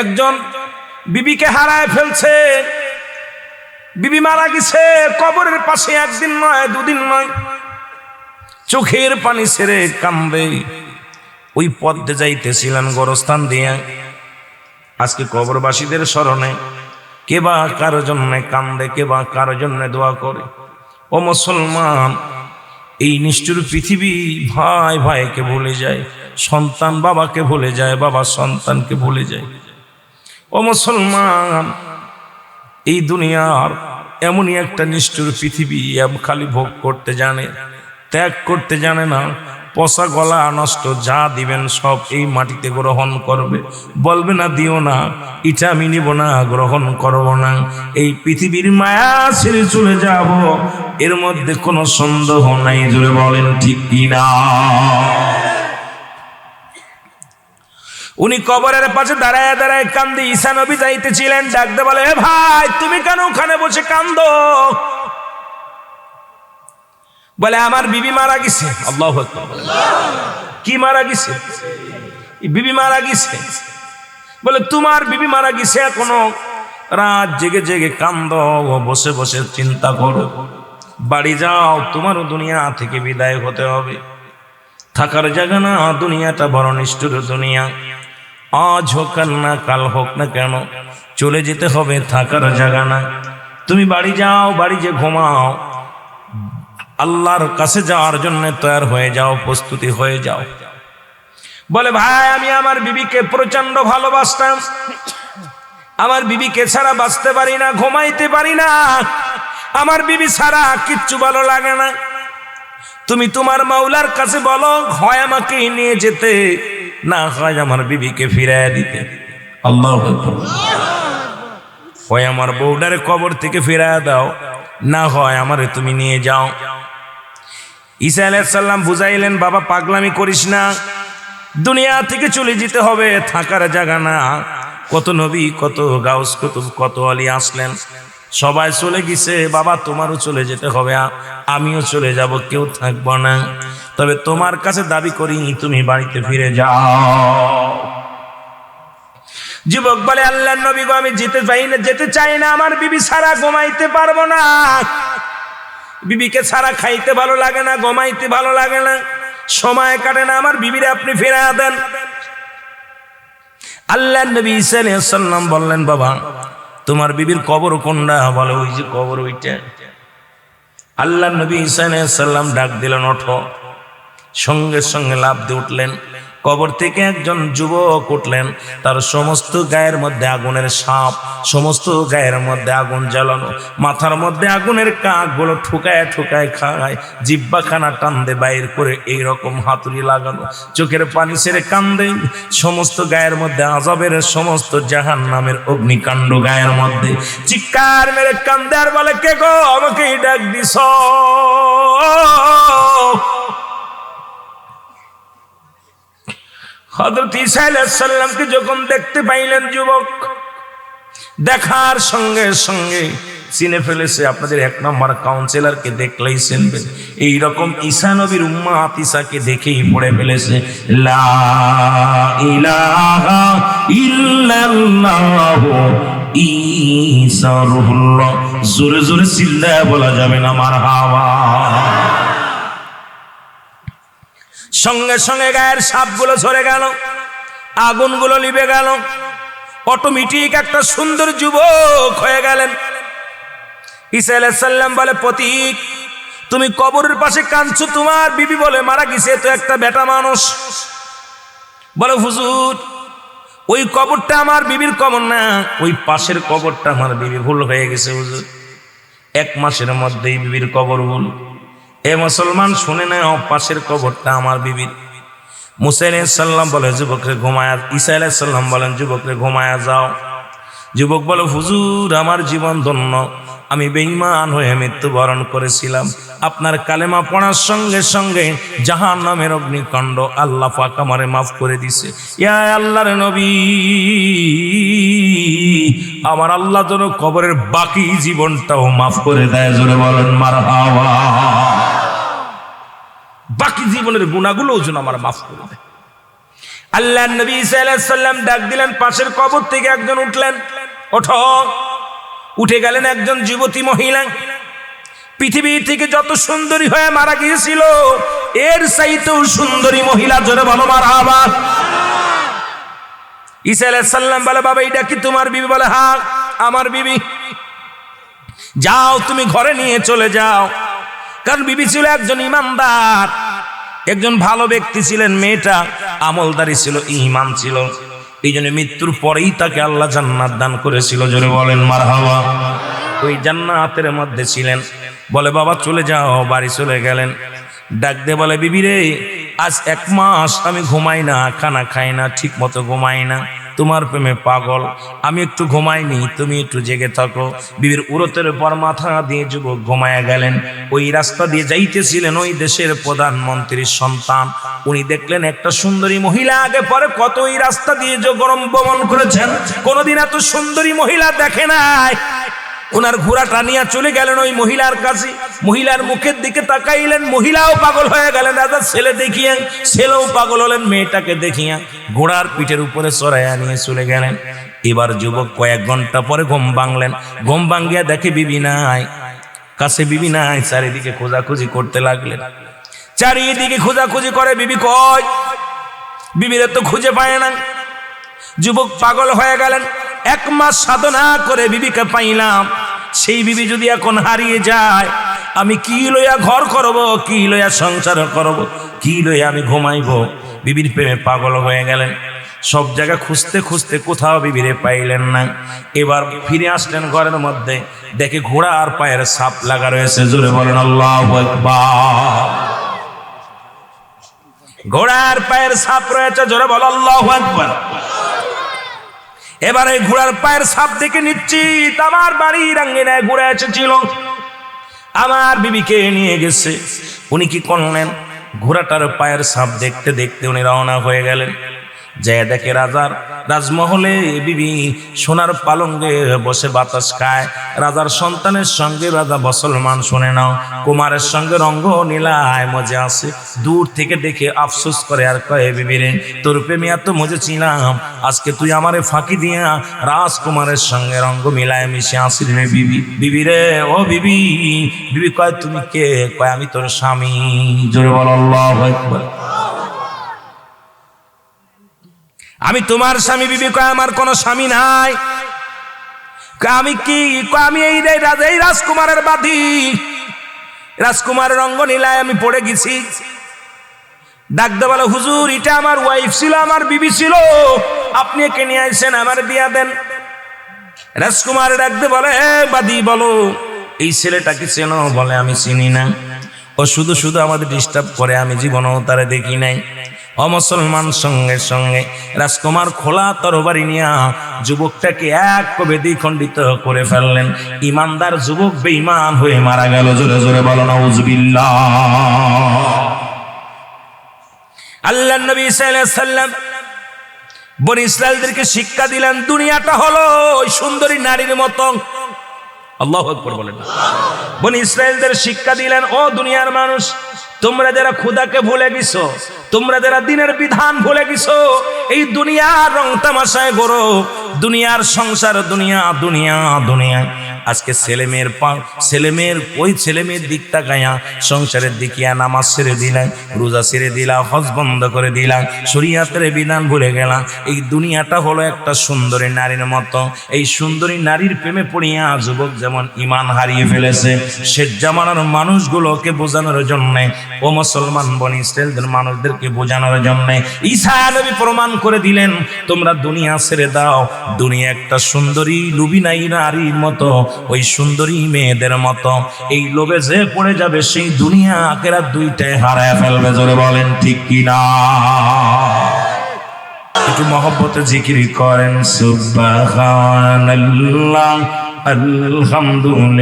একজন বিবিকে হারায় ফেলছে। বিবি মারা গেছে, কবরের পাশে একদিন নয়, দুদিন নয়। চোখের পানি ছেড়ে কান্দে ওই পদ্মে যাইতেছিলেন গরস্থান দিয়ে। আজকে কবরবাসীদের স্মরণে কে বা কারও জন্য কান্দে কে বা কারও জন্য দোয়া করে। ও মুসলমান, এই নিষ্ঠুর পৃথিবী ভাই ভাইকে ভুলে যায়, সন্তান বাবাকে ভুলে যায়, বাবা সন্তানকে ভুলে যায়। ও মুসলমান, এই দুনিয়ার এমনই একটা নিষ্ঠুর পৃথিবী এম খালি ভোগ করতে জানে, ত্যাগ করতে জানে না, পচা গলা নষ্ট যা দিবেন সব এই মাটিতে গ্রহণ করবে। বলবে না, দিও না ইটা আমি নিব না, গ্রহণ করব না। এই পৃথিবীর মায়া ছেড়ে চলে যাব, এর মধ্যে কোনো সন্দেহ নাই জুড়ে বলেন ঠিক কিনা? উনি কবরের পাশে দাঁড়ায় দাঁড়ায় কান্দি ঈশা নবী যাইতেছিলেন ডাকতে বলে, "এ ভাই, তুমি কেন ওখানে বসে কান্দো? বলে, আমার বিবি মারা গেছে। আল্লাহ কি মারা গেছে? বিবি মারা গেছে। বলে, তোমার বিবি মারা গেছে এখনও? রাত জেগে জেগে কান্দ বসে বসে চিন্তা করো। বাড়ি যাও, তোমারও দুনিয়া থেকে বিদায় হতে হবে। থাকার জায়গা না, দুনিয়াটা বড় নিষ্ঠুর দুনিয়া। আজ হোক আর না, কাল হোক না কেন, চলে যেতে হবে, থাকার জায়গা না তুমি বাড়ি যাও, বাড়ি যে ঘুমাও, আল্লাহর কাছে যাওয়ার জন্য তৈরি হয়ে যাও, প্রস্তুতি হয়ে যাও। বলে, ভাই, আমি আমার বিবিকে প্রচণ্ড ভালোবাসতাম। আমার বিবিকে ছাড়া বাঁচতে পারি না, ঘুমাইতে পারি না। আমার বিবি ছাড়া কিচ্ছু ভালো লাগে না। তুমি তোমার মাওলার কাছে বলো, হয় আমাকে নিয়ে যেতে। না হয় আমার বিবিকে ফিরাইয়া দিতে। আল্লাহ হয় আমার কবর থেকে ফিরাইয়া দাও, না হয় আমারে তুমি নিয়ে যাও। ঈসা আলাইসাল্লাম বুঝাইলেন, বাবা, পাগলামি করিস না। দুনিয়া থেকে চলে যেতে হবে, থাকার জায়গা না। কত নবী, কত গাউস, কত কত আলী আসলেন। সবাই চলে গেছে, বাবা, তোমারও চলে যেতে হবে আমিও চলে যাব, কেউ থাকব না। তবে তোমার কাছে দাবি করি, তুমি বাড়িতে ফিরে যাও। যুবক বলে আল্লাহ নবী গো, আমি যেতে চাই না, যেতে চাই না, আমার বিবি সারা ঘুমাইতে পারব না। বিবিকে সারা খাইতে ভালো লাগে না, ঘুমাইতে ভালো লাগে না, সময় কাটে না, আমার বিবিরে আপনি ফেরা দেন। আল্লাহ নবী সাল্লাম বললেন, বাবা তোমার বিবির কবর কোনটা? বলে, ওই যে কবর ওইটা। আল্লাহ নবী সাল্লাম ডাক দিলেন, ওঠো। সঙ্গে সঙ্গে লাভ দিয়ে উঠলেন। কবর থেকে একজন যুবক উঠলেন। তার সমস্ত গায়ের মধ্যে আগুনের সাপ, সমস্ত গায়ের মধ্যে আগুন জ্বালানো, মাথার মধ্যে আগুনের কাকগুলো ঠুকায় ঠুকায় খায়, জিব্বাখানা টান্দে বাইর করে এই রকম হাতুড়ি লাগানো, চোখের পানি ছেড়ে কান্দে, সমস্ত গায়ের মধ্যে আজাবের সমস্ত জাহান নামের অগ্নিকাণ্ড গায়ের মধ্যে, চিৎকার মেরে কান্দে আর বলে, কে গো? আমাকে ডাক দিস হজরত ঈসা আলাইসাল্লামকে যখন দেখতে পাইলেন যুবক, দেখার সঙ্গে সঙ্গে চিনে ফেলেছে, আপনাদের এক নম্বর কাউন্সিলরকে দেখলেই চিনবেন। এইরকম ঈসা নবীর উম্মা আতিসাকে দেখেই পড়ে ফেলেছে জোরে জোরে চিল্লায় বলা যাবে না মার হাওয়া সঙ্গে সঙ্গে গায়ের সাপগুলো ঝরে গেল, আগুনগুলো লিবে গেল। অটোমেটিক একটা সুন্দর যুবক হয়ে গেলেন। ঈসা আলাইসাল্লাম বলে, প্রতীক, তুমি কবরের পাশে কাঁদছো, তোমার বিবি বলে, মারা গেছে তো একটা বেটা মানুষ। বলে, হুজুর, ওই কবরটা আমার বিবির কবর না, ওই পাশের কবরটা আমার বিবি ভুল হয়ে গেছে, হুজুর। এক মাসের মধ্যেই বিবির কবর ভুল। এ মুসলমান, শুনে নেয় পাশের কবরটা আমার বিবির। মুসাইল সাল্লাম বলে, যুবকরে ঘুমায়া, ঈসা সাল্লাম বলেন, যুবকরে ঘুমায়া যাও। যুবক বলে, হুজুর, আমার জীবন ধন্য। আমি বেঈমান হয়ে মৃত্যুবরণ করেছিলাম। আপনার কালেমা পড়ার সঙ্গে সঙ্গে জাহান নামের অগ্নিকাণ্ড আল্লাহ পাক আমারে মাফ করে দিছে। ইয়া আল্লাহর নবী, আমার আল্লাহ যেন কবরের বাকি জীবনটাও মাফ করে দেয়। জোরে বলেন মার হাওয়া জীবনের গুণাগুলোও যেন আমার মাফ করে দেয়। আল্লাহ নবী সাল্লাম ডাক দিলেন, পাশের কবর থেকে একজন উঠলেন। ওঠো। উঠে গেলেন একজন যুবতী মহিলা। পৃথিবী থেকে যত সুন্দরী হয়ে মারা গিয়েছিল, এর চাইতেও সুন্দরী মহিলা জোরে বলো মারা আবার ঈসা আলাইসাল্লাম বলে, বাবা এটা কি তোমার বিবি? বলে, হা, আমার বিবি। যাও, তুমি ঘরে নিয়ে চলে যাও। কারণ বিবি ছিল একজন ইমানদার। একজন ভালো ব্যক্তি ছিলেন, মেয়েটা আমলদারি ছিল ইমান ছিল। এই জন্য মৃত্যুর পরেই তাকে আল্লাহ জান্নাত দান করেছিল, জোরে বলেন মার হাওয়া ওই জান্নাতের মধ্যে ছিলেন। বলে, বাবা, চলে যাও, বাড়ি চলে গেলেন। ডাক দে বলে, বিবি রে, আজ এক মাস আমি ঘুমাই না, খানা খাই না ঠিক মতো ঘুমাই না। তোমার প্রেমে পাগল। আমি একটু ঘুমাইনি, তুমি একটু জেগে থাকো। বিবির উরতের পর মাথা দিয়ে যুবক ঘুমায়া গেলেন। ওই রাস্তা দিয়ে যাইতেছিলেন ওই দেশের প্রধানমন্ত্রীর সন্তান। উনি দেখলেন একটা সুন্দরী মহিলা আগে পরে কত ওই রাস্তা দিয়ে যে গরম বমন করেছেন। কোনোদিন এত সুন্দরী মহিলা দেখে নাই। ওনার ঘোড়া টানিয়া চলে গেলেন ওই মহিলার কাছে। মহিলার মুখের দিকে তাকাইলেন, মহিলাও পাগল হয়ে গেলেন। দাদা, ছেলে দেখিয়া, ছেলেও পাগল হলেন, মেয়েটাকে দেখিয়া ঘোড়ার পিঠের উপরে চড়াইয়া নিয়ে চলে গেলেন। এবার যুবক কয়েক ঘণ্টা পরে ঘুম ভাঙলেন। ঘুম ভাঙ্গিয়া দেখে বিবি নাই। কাছে বিবি নাই, চারিদিকে খোঁজাখুঁজি করতে লাগলেন। চারিদিকে খোঁজাখুঁজি করে, বিবি কয়, বিবিরে তো খুঁজে পায় না। যুবক পাগল হয়ে গেলেন। এক মাস সাধনা করে বিবিকে পাইলাম। সেই বিবি যদি এখন হারিয়ে যায়, আমি কি লইয়া ঘর করব, কি লইয়া সংসার করব, কি লইয়া আমি ঘুমাইব? বিবির প্রেমে পাগল হয়ে গেলেন। সব জায়গা খুঁজতে খুঁজতে কোথাও বিবিরে পাইলেন না। এবার ফিরে আসলেন ঘরের মধ্যে। দেখে ঘোড়া আর পায়ের সাপ লাগা রয়েছে। জোরে বলেন, আল্লাহ ঘোড়ার পায়ের সাপ রয়েছে। জোরে বল, আল্লাহ একবার এবারে ঘোড়ার পায়ের সাপ দেখে নিশ্চিত আমার বাড়ির আঙ্গিনায় ঘুরে এসেছিল। আমার বিবিকে নিয়ে গেছে। উনি কি করলেন? ঘোড়াটার পায়ের সাপ দেখতে দেখতে উনি রওনা হয়ে গেলেন। যে দেখে রাজার রাজমহলে বিবি সোনার পালঙ্গে বসে বাতাস খায়। রাজার সন্তানের সঙ্গে রাজা মুসলমান শুনে নাও। কুমারের সঙ্গে রঙ্গ নীলায় মজা আসে। দূর থেকে দেখে আফসোস করে আর কয়ে, বিবি রে, তোর প্রেমে এত মজে ছিলাম। আজকে তুই আমারে ফাঁকি দিয়া রাজকুমারের সঙ্গে রঙ্গ মিলায় মিশে আসিল রে, বিবি। বিবি রে, ও বিবি বিবি কয়, তুমি কে? কয়, আমি তোর স্বামী। জোরে বল, আল্লাহু আমি তোমার স্বামী বিবি কয় আমার কোনো স্বামী নাই। আমি কি আমি এই এই রাজকুমারের বাদী। রাজকুমারের রঙ্গ নীলায় আমি পড়ে গেছি। ডাকতে বলে হুজুর এটা আমার ওয়াইফ ছিল আমার বিবি ছিল। আপনি একে নিয়ে আইসেন আমার বিয়া দেন। রাজকুমার ডাকতে বলে "এ, বাদি বলো এই ছেলেটাকে চেনো? বলে আমি চিনি না। ও শুধু শুধু আমাদের ডিস্টার্ব করে আমি জীবনেও তারে দেখি নাই। অমুসলমান সঙ্গে সঙ্গে রাজকুমার খোলা তরবারি নিয়া যুবকটাকে এক কবে দ্বিখণ্ডিত করে ফেললেন। ইমানদার যুবক বেঈমান হয়ে মারা গেল। জোরে জোরে বলো না উজবিল্লাহ আল্লাহ নবী সাল্লাম বন ইসরায়েলদেরকে শিক্ষা দিলেন, দুনিয়াটা হলো ওই সুন্দরী নারীর মতো আল্লাহ বলেন বন ইসরায়েলদের শিক্ষা দিলেন, ও দুনিয়ার মানুষ তোমরা যারা খুদাকে ভুলে গেছো, তোমরা যারা দিনের বিধান ভুলে গেছো, এই দুনিয়ার রং তামাশায় গরো দুনিয়ার সংসার দুনিয়া দুনিয়া দুনিয়া আজকে ছেলে মেয়ের ছেলে মেয়ের ওই ছেলে মেয়ের দিক তাকায়া সংসারের দিকিয়া নামাজ ছেড়ে দিলাম, রোজা ছেড়ে দিলাম, হজ বন্ধ করে দিলাম, শরিয়াতের বিধান ভুলে গেলাম। এই দুনিয়াটা হলো একটা সুন্দরী নারীর মতো। এই সুন্দরী নারীর প্রেমে পড়িয়া যুবক যেমন ইমান হারিয়ে ফেলেছে সে জামানার মানুষগুলোকে বোঝানোর জন্যে, ও মুসলমান বন ইসরায়েলদের মানুষদেরকে বোঝানোর জন্যে, ঈসা নবী প্রমাণ করে দিলেন, তোমরা দুনিয়া ছেড়ে দাও, দুনিয়া একটা সুন্দরী লুবিনাই নারীর মতো ওই সুন্দরী মেয়েদের মতো। এই লোভে যে পড়ে যাবে, সেই দুনিয়া আকেরা দুইটাই হারায় ফেলবে, জোরে বলেন ঠিক কিনা একটু মহব্বতে জিকির করেন, সুবহানাল্লাহ, আলহামদুলিল্লাহ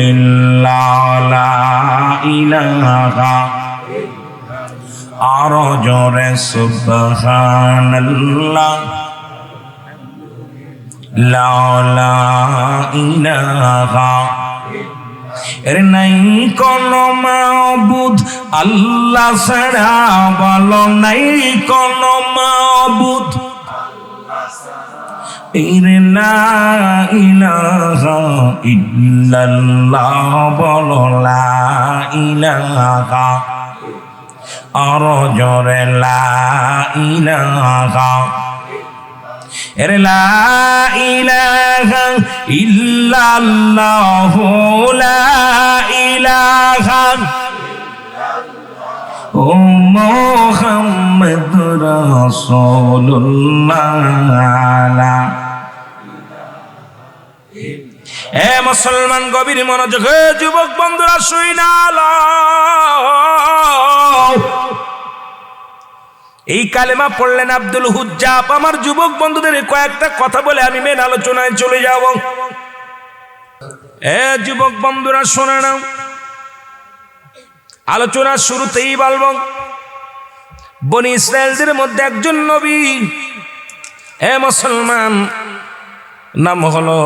আরও জোরে, সুবহানাল্লাহ। লা লা ইলাহা এর নাই কোন মাবুদ, আল্লাহ ছাড়া বলো নাই কোন মাবুদ। এর না ইলাহা ইল্লাল্লাহ বলো লা ইলাহা। আর জোরে লা ইলাহা। এর লা ইলাহা ইল্লাল্লাহ ও মোহাম্মদ রাসূলুল্লাহ। এ মুসলমান গভীর মনোযোগ যুবক বন্ধুরা শুই না এই কালেমা পড়লেন আব্দুল হুজ্জাব। আমার যুবক বন্ধুদের কয়েকটা কথা বলে আমি মেন আলোচনায় চলে যাব। এ যুবক বন্ধুরা, শোনে নাও। আলোচনার শুরুতেই বলব, বনি ইসরায়েলদের মধ্যে একজন নবী, এ মুসলমান, নাম হলো,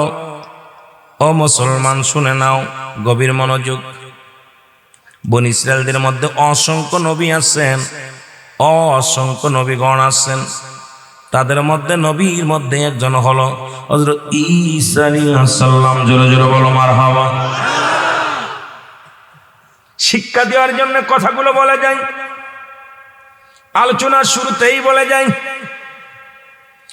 ও মুসলমান, শুনে নাও, গভীর মনোযোগ। বন ইসরায়েলদের মধ্যে অসংখ্য নবী আছেন। অসংখ্য নবীগণ আসছেন। তাদের মধ্যে নবীর মধ্যে একজন হলো শিক্ষা দেওয়ার জন্য কথাগুলো বলে যায়। আলোচনার শুরুতেই বলে যায়